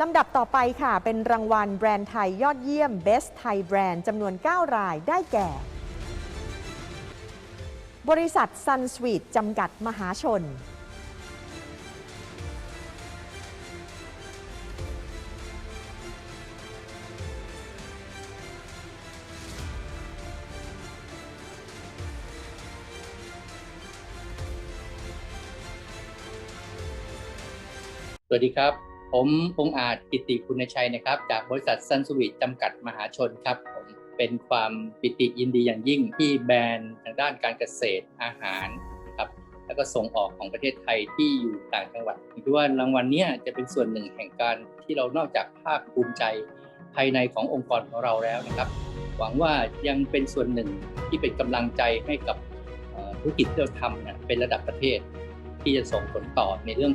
ลำดับต่อไปค่ะ เป็นรางวัลแบรนด์ไทยยอดเยี่ยม Best Thai Brand จำนวน 9 รายได้แก่ บริษัท Sun Sweet จำกัดมหาชน สวัสดีครับ ผมองอาจกิติคุณชัยนะครับ จากบริษัทซันสวีทจำกัดมหาชนครับผมเป็นความปิติยินดีอย่างยิ่งที่แบรนด์ทางด้านการเกษตรอาหารครับแล้วก็ส่งออกของประเทศไทยที่อยู่ต่างจังหวัดคิดว่ารางวัลเนี้ยจะเป็นส่วนหนึ่งแห่งการที่เรานอกจากภาคภูมิใจภายในขององค์กรของเราแล้วนะครับ หวังว่ายังเป็นส่วนหนึ่งที่เป็นกำลังใจให้กับธุรกิจที่เราทำเนี่ยเป็นระดับประเทศที่จะส่งผลต่อในเรื่อง